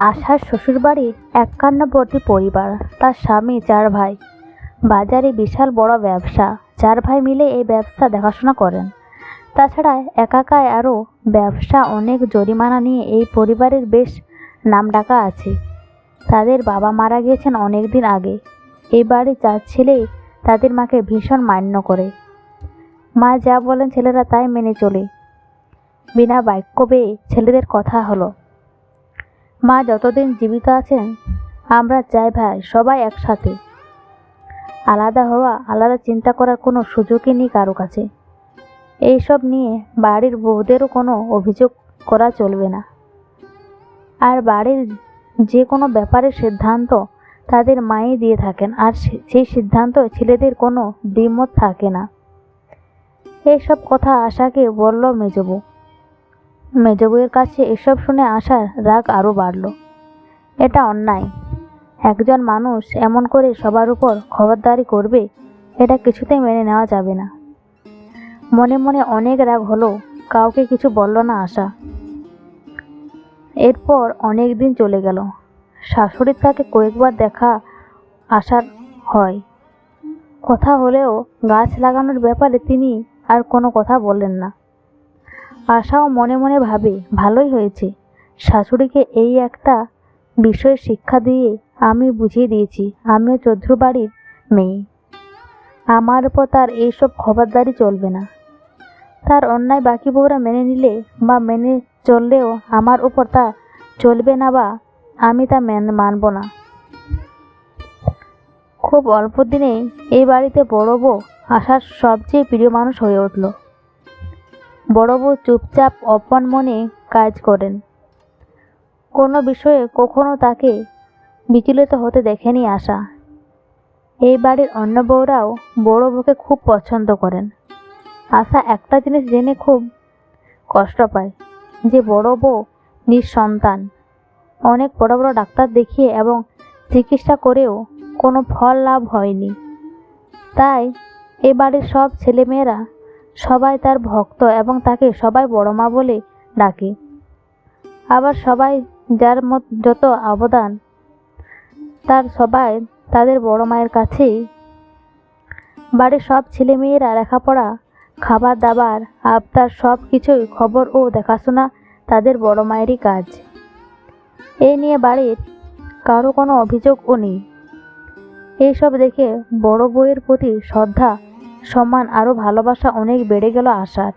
আশার শ্বশুরবাড়ি একান্নবর্তী পরিবার, তার স্বামী, চার ভাই। বাজারে বিশাল বড় ব্যবসা, চার ভাই মিলে এই ব্যবসা দেখাশোনা করেন। তাছাড়া একাকায় আরও ব্যবসা অনেক জরিমানা নিয়ে এই পরিবারের বেশ নামডাকা আছে। তাদের বাবা মারা গিয়েছেন অনেক দিন আগে। এই বাড়ির চার ছেলেই তাদের মাকে ভীষণ মান্য করে। মা যা বলেন ছেলেরা তাই মেনে চলে। বিনা বাক্য পেয়ে ছেলেদের কথা হলো। মা যতদিন জীবিত আছেন, আমরা চাই ভাই সবাই একসাথে। আলাদা হওয়া, আলাদা চিন্তা করার কোনো সুযোগই নেই কারও কাছে। এইসব নিয়ে বাড়ির বউদেরও কোনো অভিযোগ করা চলবে না। আর বাড়ির যে কোনো ব্যাপারের সিদ্ধান্ত তাদের মাই দিয়ে থাকেন, আর সেই সিদ্ধান্ত ছেলেদের কোনো দ্বিমত থাকে না। এইসব কথা আশাকে বলল মেজবু মেজবুয়ের কাছে এসব শুনে আশার রাগ আরও বাড়ল। এটা অন্যায়। একজন মানুষ এমন করে সবার উপর খবরদারি করবে, এটা কিছুতেই মেনে নেওয়া যাবে না। মনে মনে অনেক রাগ হলো, কাউকে কিছু বলল না আশা। এরপর অনেক দিন চলে গেল। শাশুড়ির তাকে কয়েকবার দেখা আসার হয়। কথা হলেও গাছ লাগানোর ব্যাপারে তিনি আর কোনো কথা বললেন না। আশাও মনে মনে ভাবে, ভালোই হয়েছে। শাশুড়িকে এই একটা বিষয় শিক্ষা দিয়ে আমি বুঝিয়ে দিয়েছি, আমিও চৌধুরী বাড়ির মেয়ে। আমার উপর তার এইসব খবরদারি চলবে না। তার অন্যায় বাকি বউরা মেনে নিলে বা মেনে চললেও আমার উপর তা চলবে না বা আমি তা মেন, মানব না। খুব অল্প দিনেই এই বাড়িতে বড় বউ আসার সবচেয়ে প্রিয় মানুষ হয়ে উঠল। বড় বউ চুপচাপ অপন মনে কাজ করেন। কোনো বিষয়ে কখনো তাকে বিচলিত হতে দেখেনি আশা। এই বাড়ির অন্য বউরাও বড় বউকে খুব পছন্দ করেন। আশা একটা জিনিস জেনে খুব কষ্ট পায়, যে বড় বউ নিঃসন্তান। অনেক বড় বড় ডাক্তার দেখিয়ে এবং চিকিৎসা করেও কোনো ফল লাভ হয়নি। তাই এ বাড়ির সব ছেলেমেয়েরা সবাই তার ভক্ত এবং তাকে সবাই বড় মা বলে ডাকে। আবার সবাই যার মত যত অবদান, তার সবাই তাদের বড় মায়ের কাছেই। বাড়ির সব ছেলেমেয়েরা লেখাপড়া খাবার দাবার আবদার সব কিছুই খবর ও দেখাশোনা তাদের বড় মায়েরই কাজ। এই নিয়ে বাড়ির কারও কোনো অভিযোগও নেই। এইসব দেখে বড় বইয়ের প্রতি শ্রদ্ধা সম্মান আরও ভালোবাসা অনেক বেড়ে গেল আশার।